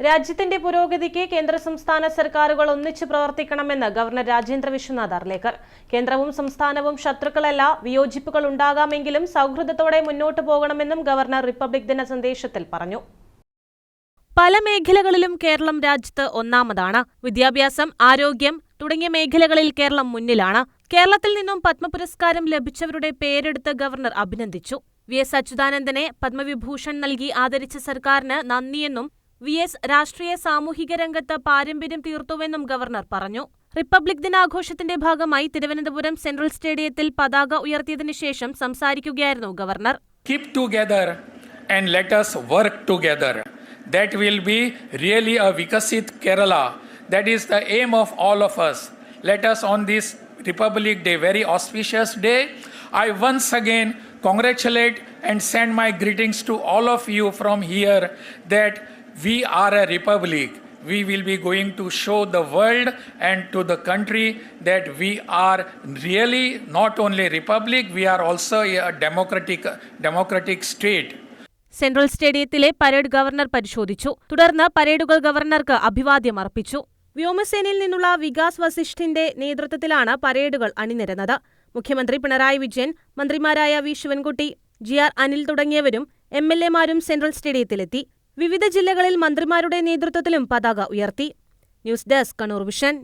രാജ്യത്തിന്റെ പുരോഗതിക്ക് കേന്ദ്ര സംസ്ഥാന സർക്കാരുകൾ ഒന്നിച്ചു പ്രവർത്തിക്കണമെന്ന് ഗവർണർ രാജേന്ദ്ര വിശ്വനാഥ് അർലേക്കർ കേന്ദ്രവും സംസ്ഥാനവും ശത്രുക്കളല്ല വിയോജിപ്പുകൾ ഉണ്ടാകാമെങ്കിലും സൗഹൃദത്തോടെ മുന്നോട്ടു പോകണമെന്നും ഗവർണർ റിപ്പബ്ലിക് ദിന സന്ദേശത്തിൽ പറഞ്ഞു. പല മേഖലകളിലും കേരളം രാജ്യത്ത് ഒന്നാമതാണ്. വിദ്യാഭ്യാസം ആരോഗ്യം തുടങ്ങിയ മേഖലകളിൽ കേരളം മുന്നിലാണ്. കേരളത്തിൽ നിന്നും പത്മപുരസ്കാരം ലഭിച്ചവരുടെ പേരെടുത്ത് ഗവർണർ അഭിനന്ദിച്ചു. വി എസ് അച്യുതാനന്ദനെ പത്മവിഭൂഷൺ നൽകി ആദരിച്ച സർക്കാരിന് നന്ദിയെന്നും വി എസ് രാഷ്ട്രീയ സാമൂഹിക രംഗത്ത് പാരമ്പര്യം തീർത്തുവെന്നും ഗവർണർ പറഞ്ഞു. റിപ്പബ്ലിക് ദിനാഘോഷത്തിന്റെ ഭാഗമായി തിരുവനന്തപുരം സെൻട്രൽ സ്റ്റേഡിയത്തിൽ പതാക ഉയർത്തിയതിനു ശേഷം സംസാരിക്കുകയായിരുന്നു governor. Keep together and let us work together that will be really a Viksit Kerala that is the aim of all of us let us on this Republic Day very auspicious day I once again congratulate and send my greetings to all of you from here that we are a republic. We will be going to show the world and to the country that we are really not only republic, we are also a democratic democratic state. Central സ്റ്റേഡിയത്തിലെ parade governor പരിശോധിച്ചു. തുടർന്ന് പരേഡുകൾ ഗവർണർക്ക് അഭിവാദ്യം അർപ്പിച്ചു. വ്യോമസേനയിൽ നിന്നുള്ള വികാസ് വസിഷ്ഠിന്റെ നേതൃത്വത്തിലാണ് പരേഡുകൾ അണിനിരന്നത്. മുഖ്യമന്ത്രി പിണറായി വിജയൻ മന്ത്രിമാരായ V. Sivankutty G. R. Anil തുടങ്ങിയവരും എം എൽ എമാരും സെൻട്രൽ സ്റ്റേഡിയത്തിലെത്തി വിവിധ ജില്ലകളിൽ മന്ത്രിമാരുടെ നേതൃത്വത്തിലും പതാക ഉയർത്തി. News desk Kannur vision.